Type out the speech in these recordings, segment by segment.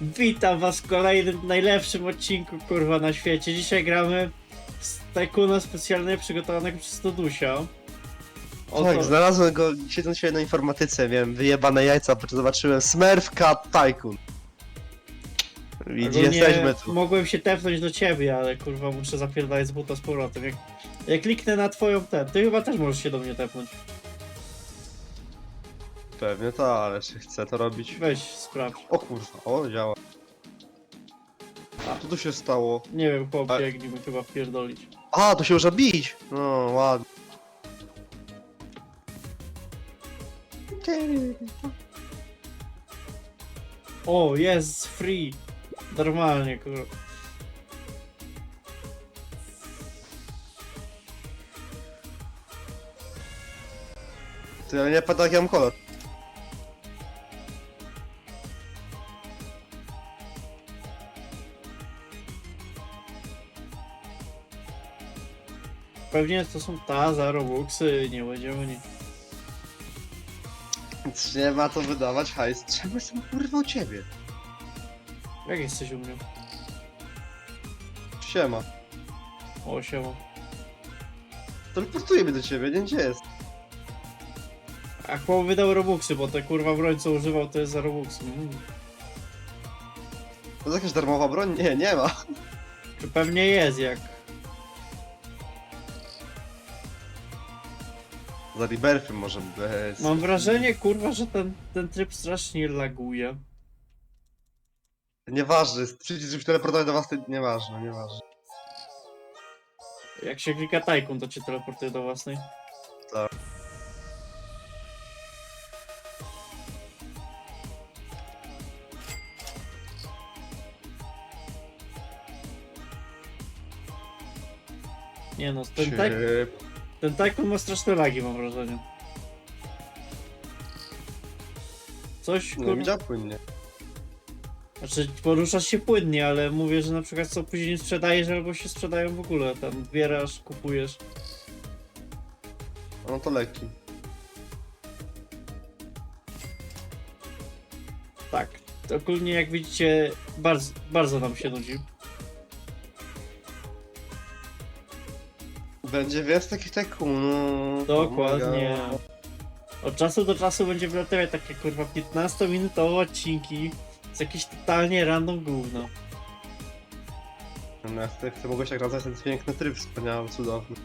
Witam was w kolejnym najlepszym odcinku kurwa na świecie. Dzisiaj gramy z Tycoona specjalnie przygotowanego przez Dodusia. Oto, Tak, znalazłem go siedząc się na informatyce, miałem wyjebane jajca, po czym zobaczyłem Smurf Cat Tycoon. Widzi, ogólnie jesteśmy tu. Mogłem się tepnąć do ciebie, ale kurwa muszę zapierdalać z buta z powrotem. Jak, jak kliknę na twoją ten, ty chyba też możesz się do mnie tepnąć. Pewnie to, ale czy chcę to robić? Weź sprawdź. O kurwa, o działa. A co tu się stało? Nie wiem, chłop A- biegnie mi chyba wpierdolić. A, to się można bić! No, ładnie. O, jest free. Normalnie, kurwa. Ty, ale nie pada jaki mam kolor. Pewnie to są ta za Robuxy, nie będziemy nie ma to wydawać hajs. Czemu jestem kurwa u ciebie? Jak jesteś u mnie? Siema. O, siema. Teleportuje mnie do ciebie, nie wiem, gdzie jest. A chłop wydał Robuxy, bo te kurwa broń co używał to jest za Robuxy. Mm. To jest jakaś darmowa broń? Nie, nie ma. Czy pewnie jest jak. Za Rebirthem może bez. Mam wrażenie kurwa, że ten, ten tryb strasznie laguje. Nieważne, przycisk, żeby teleportować do was, to nieważne, nieważne. Jak się klika Tycoon, to cię teleportuje do własnej. Tak. Nie no, ten, taj, Cie- ten Tycoon ma straszne lagi mam wrażenie. Coś No, kurwa. działa płynnie. Znaczy poruszasz się płynnie, ale mówię, że na przykład co później sprzedajesz albo się sprzedają w ogóle. Tam zbierasz, kupujesz. No to leki. Tak. To ogólnie jak widzicie, bardzo, bardzo nam się nudzi. Będzie więcej takich. Dokładnie. Oh my god. Od czasu do czasu będzie wlatywać takie kurwa 15-minutowe odcinki z jakieś totalnie random gówno. No, ja chcę, chcę mogłeś tak nazwać ten piękny tryb wspaniały, cudowny.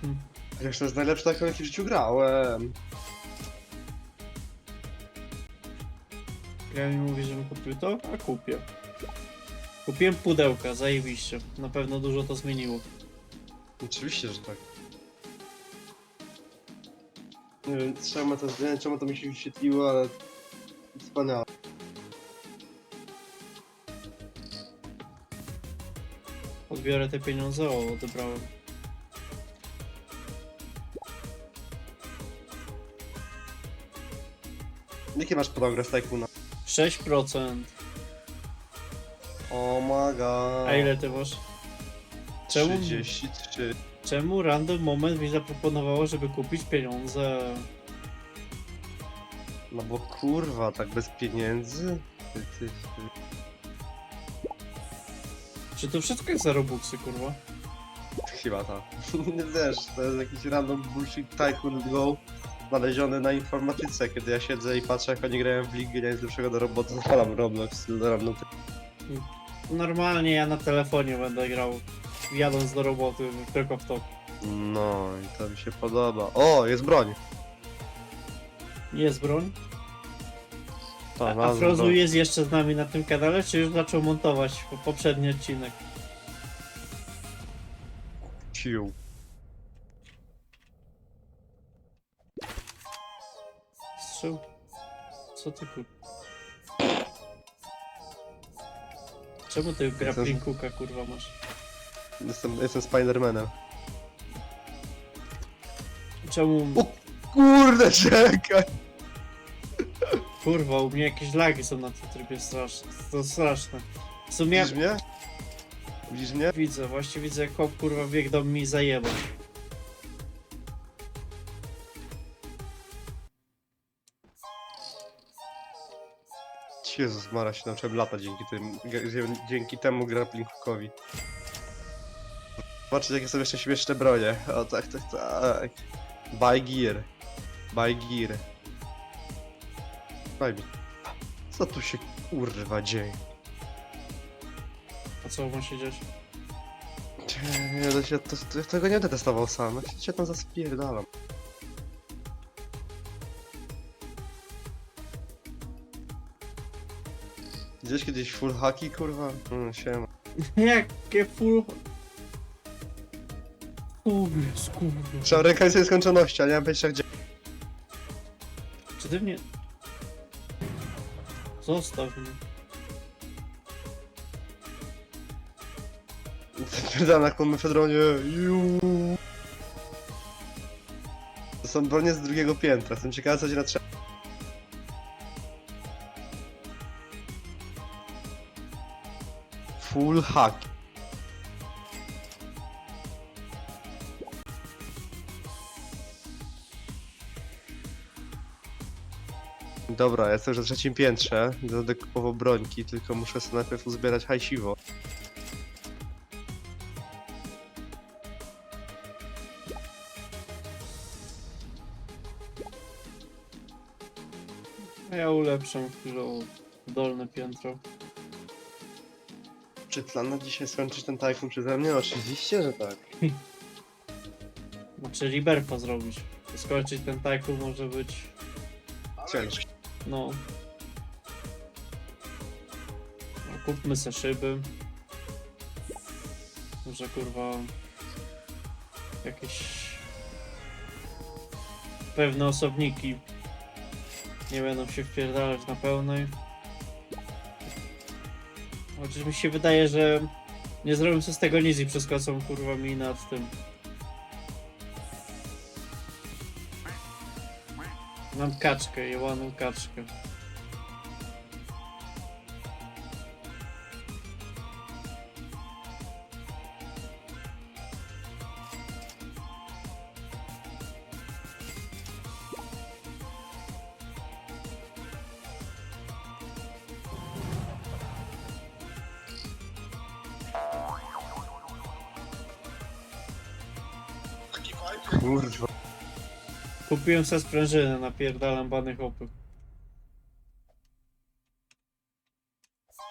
Hmm. Chociaż to jest najlepszy taki, jaki w życiu grałem. Mi mówi, żebym kupił to, a kupię. Kupiłem pudełka, zajebiście. Na pewno dużo to zmieniło. Oczywiście, że tak. Nie wiem czemu to, nie wiem, czemu to mi się wyświetliło, ale wspaniałe. Odbiorę te pieniądze, o, odebrałem. Jaki masz progres Tycoona? 6%. O my god. A ile ty masz? Czemu? 33. Czemu random moment mi zaproponowało, żeby kupić pieniądze? No bo kurwa, tak bez pieniędzy? Ty, ty, ty. Czy to wszystko jest za Robuxy, kurwa? Chyba tak. Nie wiesz, to jest jakiś random bullshit Tycoon Go znaleziony na informatyce, kiedy ja siedzę i patrzę jak oni grają w ligę, nie nic lepszego do roboty, zapalam Roblox, do random Normalnie ja na telefonie będę grał, jadąc do roboty, tylko w to. No i to mi się podoba. O, jest broń! Jest broń? Ta, A znalazłem Frozu broń. jest jeszcze z nami na tym kanale, czy już zaczął montować po- poprzedni odcinek? Ciu. Strzył? Co ty kur... Czemu ty grappling hooka kurwa masz? Jestem, jestem Spidermanem. Czemu... O! Kurde, czekaj! Kurwa, u mnie jakieś lagi są na tym trybie straszne. To straszne. W sumie Widzisz mnie? Widzisz mnie? Widzę, właśnie widzę jak chłop kurwa bieg do mnie i zajebał. Jezus Mara się nauczyłem lata dzięki tym, dzięki temu grappling hookowi. Zobaczcie jakie są jeszcze śmieszne bronie. O tak, tak, tak. Buy gear. Buy gear. Daj mi. Co tu się kurwa dzieje? A co się dziać? Nie, to się, to, to, tego nie będę testował sam. Ja się tam zaspierdalam. Gdzieś kiedyś full haki, kurwa? Mm, siema. Jakie full... Skurde. Trzeba rękać sobie skończoności, ale nie mam pojęcia gdzie. Czy ty mnie... Zostaw mnie. Zapierdam na konmefedronie. Juuu. To są bronie z drugiego piętra. Jestem ciekawy co się na trzech. Full hack. Dobra, ja jestem już na trzecim piętrze. Będę kupował brońki, tylko muszę sobie najpierw uzbierać hajsiwo. Ja ulepszam chwilę dolne piętro. Czy plan na dzisiaj skończyć ten tajfun przeze mnie? Oczywiście, że tak. Znaczy Liberpa zrobić. Skończyć ten tajkul może być... Ciężko. No. no kupmy se szyby. Może kurwa... Jakieś... Pewne osobniki nie będą się wpierdalać na pełnej. Chociaż mi się wydaje, że nie zrobią sobie z tego nic i przeskoczą kurwa mi nad tym. Mam kaczkę, jełaną kaczkę. Kurwa. Kupiłem sobie sprężynę, napierdalam bany hopy.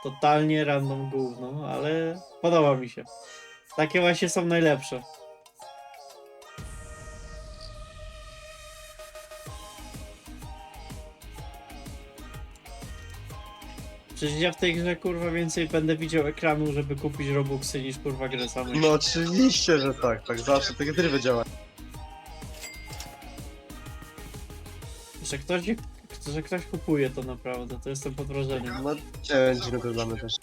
Totalnie random gówno, ale podoba mi się. Takie właśnie są najlepsze. Przecież ja w tej grze kurwa więcej będę widział ekranu, żeby kupić robuxy niż kurwa grę samej. No oczywiście, że tak, tak zawsze takie tryby działa. Że ktoś, że ktoś kupuje to naprawdę, to jestem pod wrażeniem. No dla mnie też.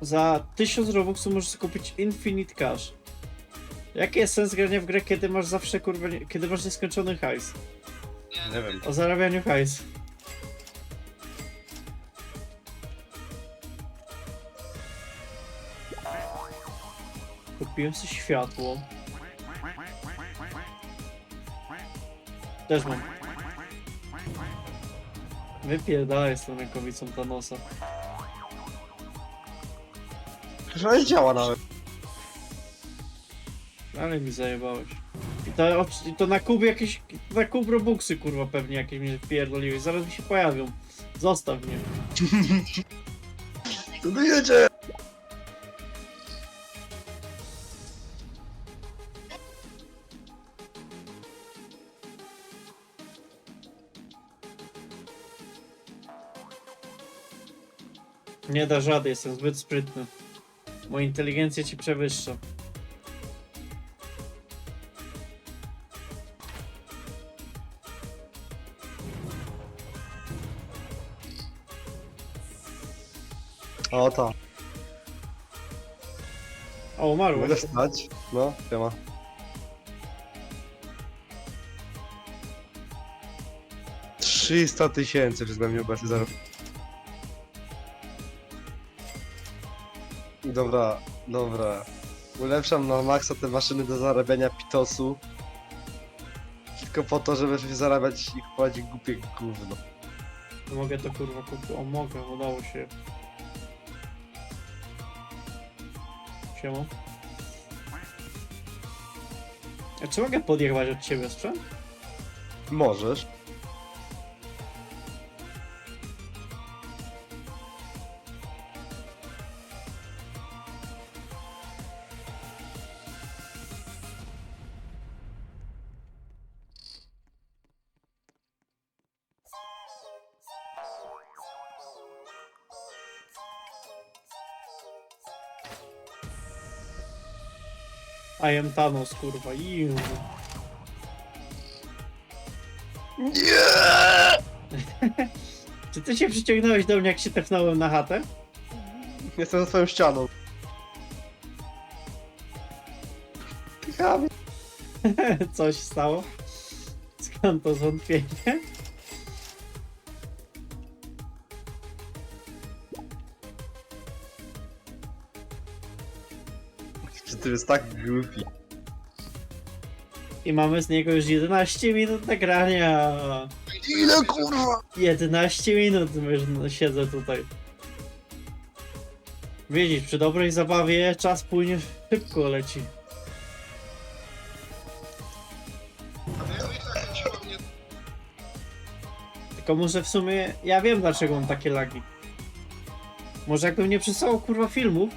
Za 1000 robuxów możesz kupić Infinite Cash. Jaki jest sens grania w grę, kiedy masz zawsze kurwa, nie- kiedy masz nieskończony hajs? Nie wiem. O zarabianiu hajs. Kupiłem sobie światło. Też mam. Wypierdalaj z tą rękawicą Thanosa. Że nie działa nawet. Ale mi zajebałeś. I to, I to na kub jakieś, na kub robuxy kurwa pewnie jakieś mnie pierdoliły. Zaraz mi się pojawią. Zostaw mnie. Tu jedzie! Nie da rady, jestem zbyt sprytny. Moja inteligencja ci przewyższa. O to. O, umarłem. Mogę stać? No, siema. 300 tysięcy przez mnie obecnie zarob. Dobra, dobra. Ulepszam na maksa te maszyny do zarabiania pitosu. Tylko po to, żeby sobie zarabiać i kupować głupie gówno. Mogę to kurwa kupić. O, mogę, udało się. Siema. A czy mogę podjechać od ciebie sprzęt? Możesz. I am Thanos, kurwa. Iu. Czy ty się przyciągnąłeś do mnie, jak się tepnąłem na chatę? Jestem za twoją ścianą. Ty chamie. Coś stało? Skąd to zwątpienie? Ty jest tak głupi. I mamy z niego już 11 minut nagrania. Ile kurwa? 11 minut już siedzę tutaj. Widzisz, przy dobrej zabawie czas płynie szybko leci. Tylko może w sumie ja wiem dlaczego mam takie lagi. Może jakbym nie przysłał kurwa filmów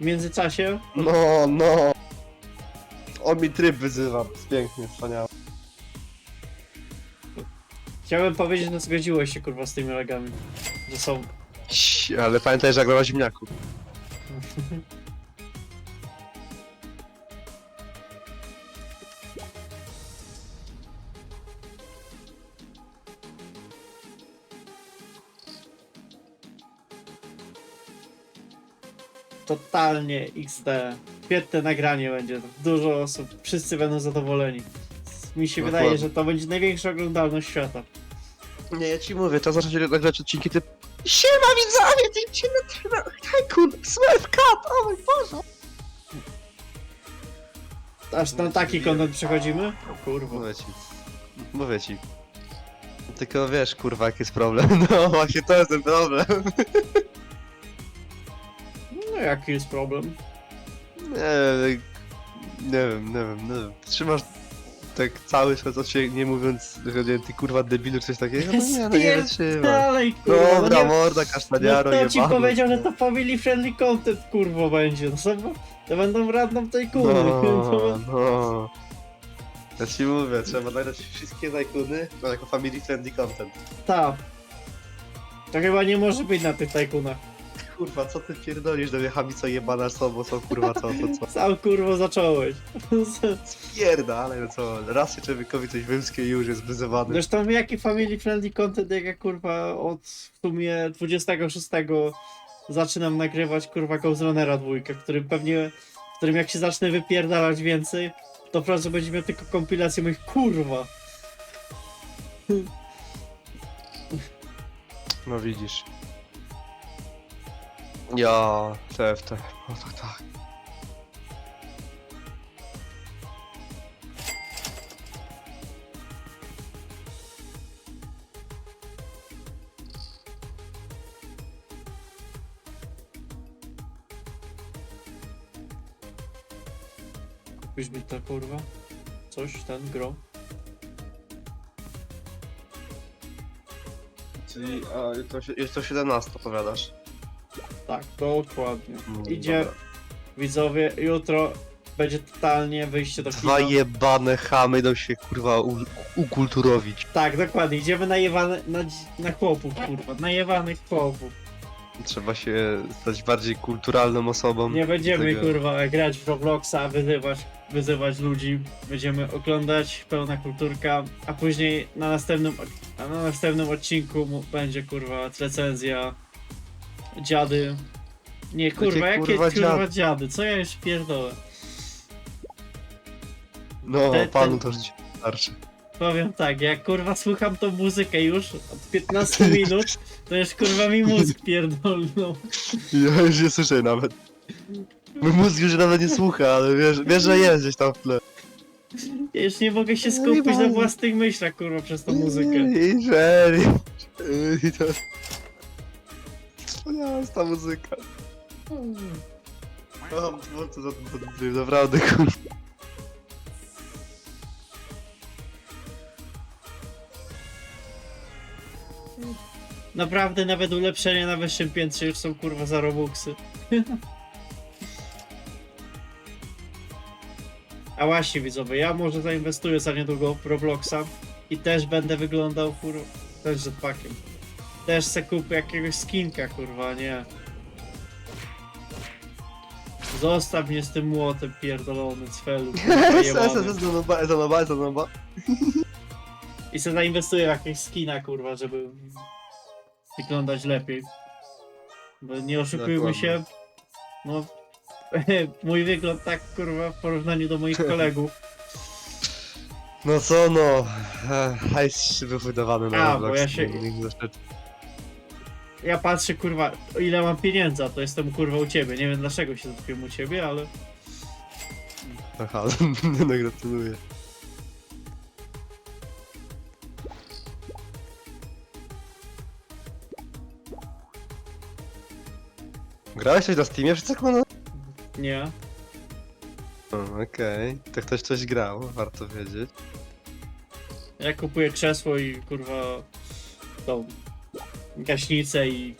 w międzyczasie, No, no. On mi tryb wyzywa. Pięknie, wspaniałe. chciałem powiedzieć, że zgodziłeś się kurwa z tymi lagami. Że są. Ć, Ale pamiętaj, że jak na ziemniaku. Totalnie XD. Świetne nagranie będzie. Dużo osób, wszyscy będą zadowoleni. Mi się Dokładnie. wydaje, że to będzie największa oglądalność świata. Nie, ja ci mówię, to zacząć nagrać odcinki typ Siema widzowie, ty idziemy na Tycoon, Smurf Cat, o mój Boże! Aż na taki kontent przechodzimy? O kurwa. Mówię ci, mówię ci. Tylko wiesz, kurwa, jaki jest problem. No właśnie, to jest ten problem. No jaki jest problem? Nie, nie wiem, nie wiem, nie wiem. Trzymasz tak cały czas od siebie, nie mówiąc, że nie, ty kurwa debilu, czy coś takiego? No nie, no nie wytrzymam. Dalej kurwa. no Dobra, nie- morda, No kasztaniaro, kto ci powiedział, że to family friendly content kurwa będzie? No co? To będą random tycoony. No, no. Ja ci mówię, trzeba nagrać wszystkie tajkuny no, jako family friendly content. Tak. To chyba nie może być na tych tajkunach. Kurwa, co ty pierdolisz do mnie chamico jebana sobą, co kurwa, co, to co? Sam kurwa zacząłeś. Pierda, ale no co, raz się człowiekowi coś wymskie i już jest wyzywany. Zresztą jaki family friendly content, jak ja kurwa od w sumie 26 zaczynam nagrywać kurwa Ghost Runnera dwójkę, który pewnie, w którym jak się zacznę wypierdalać więcej, to prawda będzie miał tylko kompilację moich kurwa. No widzisz. Ja, TFT, no tak, tak. Kupisz mi to kurwa? Coś, ten, gro? Czyli, a, jutro, się- jutro 17 powiadasz. Tak, dokładnie. Mm, Idzie, dobra. widzowie, jutro będzie totalnie wyjście do kina. Dwa jebane chamy idą się kurwa u, ukulturowić. Tak, dokładnie, idziemy na jewane, na, na chłopów, kurwa, na jewanych chłopów. Trzeba się stać bardziej kulturalną osobą. Nie będziemy Tego- kurwa grać w Robloxa, wyzywać, wyzywać ludzi. Będziemy oglądać pełna kulturka, a później na następnym, a na następnym odcinku mu- będzie kurwa recenzja dziady. Nie kurwa, jakie kurwa, kurwa, dziad- dziady? Co ja już pierdolę? No, Te- panu ten- to już starczy. Powiem tak, jak kurwa słucham tą muzykę już od 15 minut, to już kurwa mi mózg pierdolną. Ja już nie słyszę nawet. Mój mózg już nawet nie słucha, ale wiesz, wiesz że jest gdzieś tam w tle. Ja już nie mogę się skupić na własnych myślach kurwa przez tą muzykę. I Jerry. I to... To jest ta muzyka. Kocham twórcę za ten podryw, naprawdę kurwa. Naprawdę nawet ulepszenia na wyższym piętrze już są kurwa za robuxy. A właśnie widzowie, ja może zainwestuję za niedługo w Robloxa i też będę wyglądał kurwa, też jetpackiem. Też se kupię jakiegoś skinka kurwa, nie. Zostaw mnie z tym młotem pierdolony cfelu. kurwa, jebany. Zanoba, zanoba, zanoba. I se zainwestuję w jakieś skina, kurwa, żeby wyglądać lepiej. Bo nie oszukujmy Dokładnie. się, no mój wygląd tak, kurwa, w porównaniu do moich kolegów. No co no, e, hajs był wydawany na A, Roblox. bo ja się- nikt Ja patrzę, kurwa, ile mam pieniędzy, a to jestem, kurwa, u ciebie. Nie wiem dlaczego się skupiłem u ciebie, ale... Aha, no gratuluję. Grałeś coś na Steamie przed sekundą? Nie. O, Okej, to ktoś coś grał, warto wiedzieć. Ja kupuję krzesło i, kurwa, tą gaśnicę i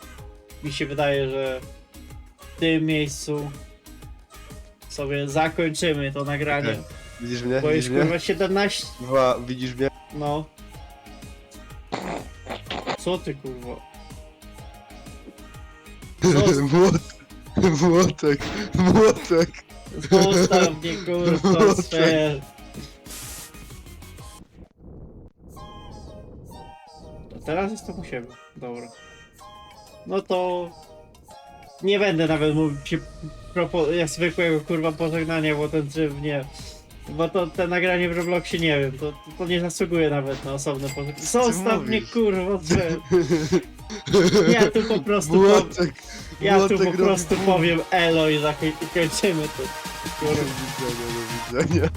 mi się wydaje, że w tym miejscu sobie zakończymy to nagranie. Okej. Widzisz mnie? Bo Widzisz mnie? kurwa 17. Dwa, widzisz mnie? No. Co ty kurwa? Młot, młotek, młotek. Zostaw mnie kurwa sfer. Teraz jestem u siebie. Dobra. No to nie będę nawet mówił się propo- jak zwykłego kurwa pożegnania, bo ten tryb nie. Bo to te nagranie w Robloxie nie wiem, to, to nie zasługuje nawet na osobne pożegnanie. Zostaw mnie mówisz? kurwa sfer. Ja tu po prostu powiem, ja tu po prostu powiem elo i zakoń- i kończymy to. Kurwa. Do widzenia, do widzenia.